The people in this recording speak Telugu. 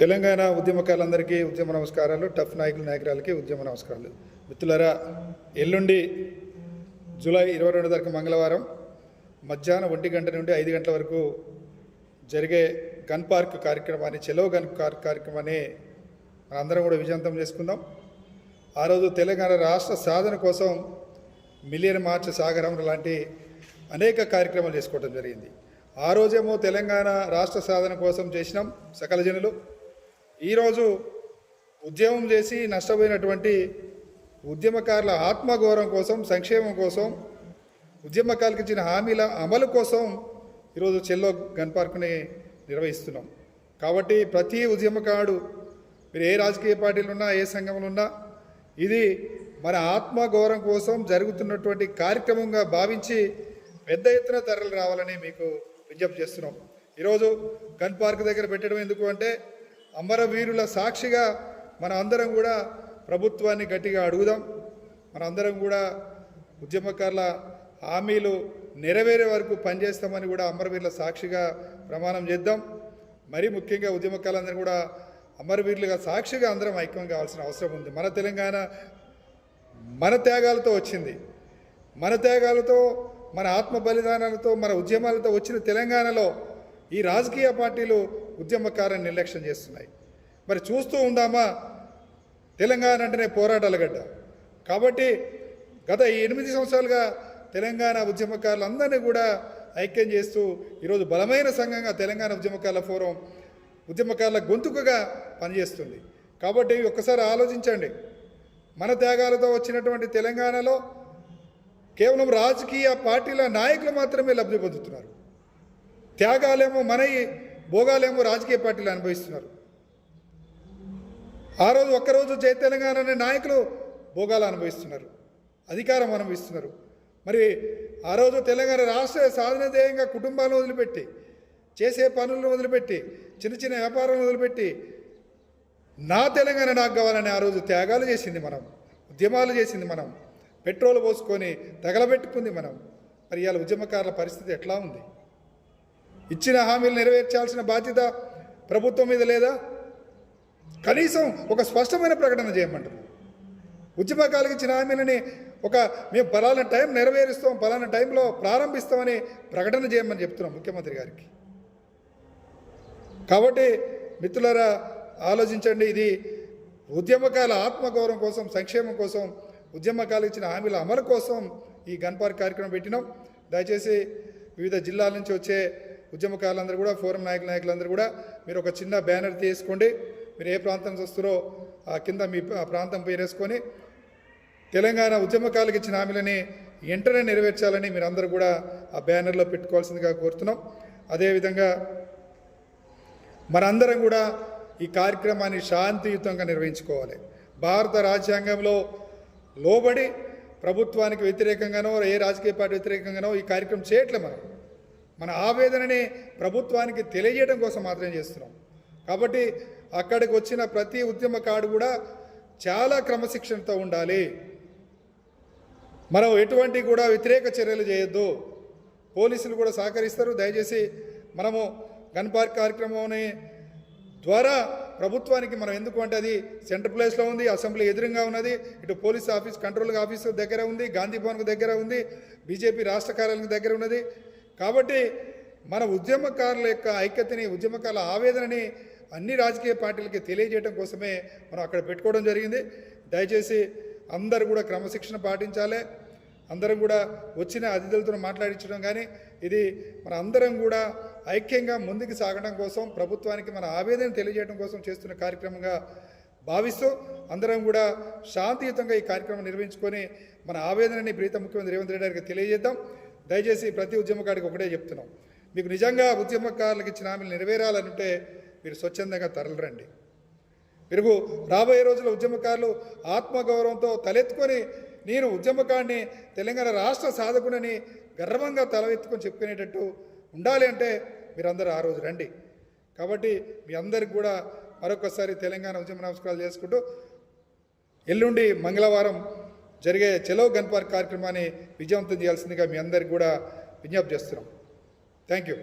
తెలంగాణ ఉద్యమకారులందరికీ ఉద్యమ నమస్కారాలు టఫ్ నాయకుల నాయకురాలకి ఉద్యమ నమస్కారాలు. మిత్రులరా ఎల్లుండి జూలై ఇరవై రెండు తారీఖు మంగళవారం మధ్యాహ్నం ఒంటి గంట నుండి ఐదు గంటల వరకు జరిగే గన్ పార్క్ కార్యక్రమాన్ని చెలో గన్ పార్క్ కార్యక్రమాన్ని మనందరం కూడా విజయంతం చేసుకుందాం. ఆ రోజు తెలంగాణ రాష్ట్ర సాధన కోసం మిలియన్ మార్చ్ సాగరం లాంటి అనేక కార్యక్రమాలు చేసుకోవడం జరిగింది. ఆ రోజేమో తెలంగాణ రాష్ట్ర సాధన కోసం చేసినాం సకల జనులు. ఈరోజు ఉద్యమం చేసి నష్టపోయినటువంటి ఉద్యమకారుల ఆత్మగౌరవం కోసం సంక్షేమం కోసం ఉద్యమకారులకు ఇచ్చిన హామీల అమలు కోసం ఈరోజు చెల్లో గన్ పార్క్ని నిర్వహిస్తున్నాం. కాబట్టి ప్రతి ఉద్యమకారుడు మీరు ఏ రాజకీయ పార్టీలు ఉన్నా ఏ సంఘంలో ఉన్నా ఇది మన ఆత్మగౌరవం కోసం జరుగుతున్నటువంటి కార్యక్రమంగా భావించి పెద్ద ఎత్తున ధరలు రావాలని మీకు విజ్ఞప్తి చేస్తున్నాం. ఈరోజు గన్ పార్క్ దగ్గర పెట్టడం ఎందుకు అంటే అమరవీరుల సాక్షిగా మన అందరం కూడా ప్రభుత్వాన్ని గట్టిగా అడుగుదాం. మన అందరం కూడా ఉద్యమకారుల హామీలు నెరవేరే వరకు పనిచేస్తామని కూడా అమరవీరుల సాక్షిగా ప్రమాణం చేద్దాం. మరీ ముఖ్యంగా ఉద్యమకారులందరూ కూడా అమరవీరులుగా సాక్షిగా అందరం ఐక్యం కావాల్సిన అవసరం ఉంది. మన తెలంగాణ మన త్యాగాలతో వచ్చింది. మన త్యాగాలతో మన ఆత్మ బలిదానాలతో మన ఉద్యమాలతో వచ్చిన తెలంగాణలో ఈ రాజకీయ పార్టీలు ఉద్యమకారాన్ని నిర్లక్ష్యం చేస్తున్నాయి. మరి చూస్తూ ఉందామా? తెలంగాణ అంటేనే పోరాటాల గడ్డ. కాబట్టి గత ఎనిమిది సంవత్సరాలుగా తెలంగాణ ఉద్యమకారులందరినీ కూడా ఐక్యం చేస్తూ ఈరోజు బలమైన సంఘంగా తెలంగాణ ఉద్యమకారుల ఫోరం ఉద్యమకారుల గొంతుకగా పనిచేస్తుంది. కాబట్టి ఒక్కసారి ఆలోచించండి. మన త్యాగాలతో వచ్చినటువంటి తెలంగాణలో కేవలం రాజకీయ పార్టీల నాయకులు మాత్రమే లబ్ధి పొందుతున్నారు. త్యాగాలేమో మన భోగాలేమో రాజకీయ పార్టీలు అనుభవిస్తున్నారు. ఆ రోజు ఒక్కరోజు జై తెలంగాణ అనే నాయకులు భోగాలు అనుభవిస్తున్నారు. అధికారం అనుభవిస్తున్నారు. మరి ఆ రోజు తెలంగాణ రాష్ట్ర సాధన ధ్యేయంగా కుటుంబాలను వదిలిపెట్టి చేసే పనులను వదిలిపెట్టి చిన్న చిన్న వ్యాపారాలను వదిలిపెట్టి నా తెలంగాణ నాకు కావాలని ఆ రోజు త్యాగాలు చేసింది మనం. ఉద్యమాలు చేసింది మనం. పెట్రోల్ పోసుకొని తగలబెట్టుకుంది మనం. మరి ఇవాళ ఉద్యమకారుల పరిస్థితి ఎట్లా ఉంది? ఇచ్చిన హామీలు నెరవేర్చాల్సిన బాధ్యత ప్రభుత్వం మీద లేదా? కనీసం ఒక స్పష్టమైన ప్రకటన చేయమంటారు. ఉద్యమకాలకు ఇచ్చిన హామీలని ఒక మేము పలానా టైం నెరవేరుస్తాం పలానా టైంలో ప్రారంభిస్తామని ప్రకటన చేయమని చెప్తున్నాం ముఖ్యమంత్రి గారికి. కాబట్టి మిత్రులరా ఆలోచించండి ఇది ఉద్యమకాల ఆత్మగౌరవం కోసం సంక్షేమం కోసం ఉద్యమకాలు ఇచ్చిన హామీల అమలు కోసం ఈ గన్పార్క్ కార్యక్రమం పెట్టినాం. దయచేసి వివిధ జిల్లాల నుంచి వచ్చే ఉద్యమకారులందరూ కూడా ఫోరం నాయకుల నాయకులందరూ కూడా మీరు ఒక చిన్న బ్యానర్ తీసుకోండి. మీరు ఏ ప్రాంతం నుంచి వస్తారో ఆ కింద మీ ఆ ప్రాంతం పేరేసుకొని తెలంగాణ ఉద్యమకాలకు ఇచ్చిన హామీలని వెంటనే నెరవేర్చాలని మీరందరూ కూడా ఆ బ్యానర్లో పెట్టుకోవాల్సిందిగా కోరుతున్నాం. అదేవిధంగా మనందరం కూడా ఈ కార్యక్రమాన్ని శాంతియుతంగా నిర్వహించుకోవాలి. భారత రాజ్యాంగంలో లోబడి ప్రభుత్వానికి వ్యతిరేకంగానో ఏ రాజకీయ పార్టీ వ్యతిరేకంగానో ఈ కార్యక్రమం చేయట్లే మనం. మన ఆవేదనని ప్రభుత్వానికి తెలియజేయడం కోసం మాత్రమే చేస్తున్నాం. కాబట్టి అక్కడికి వచ్చిన ప్రతి ఉద్యమకాడు కూడా చాలా క్రమశిక్షణతో ఉండాలి. మనం ఎటువంటి కూడా వ్యతిరేక చర్యలు చేయొద్దు. పోలీసులు కూడా సహకరిస్తారు. దయచేసి మనము గన్ పార్క్ కార్యక్రమం ద్వారా ప్రభుత్వానికి మనం ఎందుకు అంటే అది సెంటర్ ప్లేస్లో ఉంది అసెంబ్లీ ఎదురుగా ఉన్నది ఇటు పోలీస్ ఆఫీస్ కంట్రోల్ ఆఫీస్ దగ్గర ఉంది గాంధీ భవన్కు దగ్గర ఉంది బీజేపీ రాష్ట్ర కార్యాలయం దగ్గర ఉన్నది. కాబట్టి మన ఉద్యమకారుల యొక్క ఐక్యతని ఉద్యమకారుల ఆవేదనని అన్ని రాజకీయ పార్టీలకి తెలియజేయడం కోసమే మనం అక్కడ పెట్టుకోవడం జరిగింది. దయచేసి అందరూ కూడా క్రమశిక్షణ పాటించాలి. అందరం కూడా వచ్చిన అతిథులతో మాట్లాడించడం కానీ ఇది మన అందరం కూడా ఐక్యంగా ముందుకు సాగడం కోసం ప్రభుత్వానికి మన ఆవేదన తెలియజేయడం కోసం చేస్తున్న కార్యక్రమంగా భావిస్తూ అందరం కూడా శాంతియుతంగా ఈ కార్యక్రమం నిర్వహించుకొని మన ఆవేదనని ప్రీత ముఖ్యమంత్రి రేవంత్ రెడ్డి గారికి తెలియజేద్దాం. దయచేసి ప్రతి ఉద్యమకారికి ఒకటే చెప్తున్నాం. మీకు నిజంగా ఉద్యమకారులకు ఇచ్చిన హామీలు నెరవేరాలంటే మీరు స్వచ్ఛందంగా తరలిరండి. మీరు రాబోయే రోజుల ఉద్యమకారులు ఆత్మగౌరవంతో తలెత్తుకొని నేను ఉద్యమకాడిని తెలంగాణ రాష్ట్ర సాధకుడని గర్వంగా తలవెత్తుకొని చెప్పుకునేటట్టు ఉండాలి అంటే మీరందరూ ఆ రోజు రండి. కాబట్టి మీ అందరికి కూడా మరొకసారి తెలంగాణ ఉద్యమ నమస్కారాలు చేసుకుంటూ ఎల్లుండి మంగళవారం జరిగే చెలో గన్ పార్క్ కార్యక్రమాన్ని విజయవంతం చేయాల్సిందిగా మీ అందరికి కూడా విజ్ఞప్తి చేస్తున్నాం. Thank you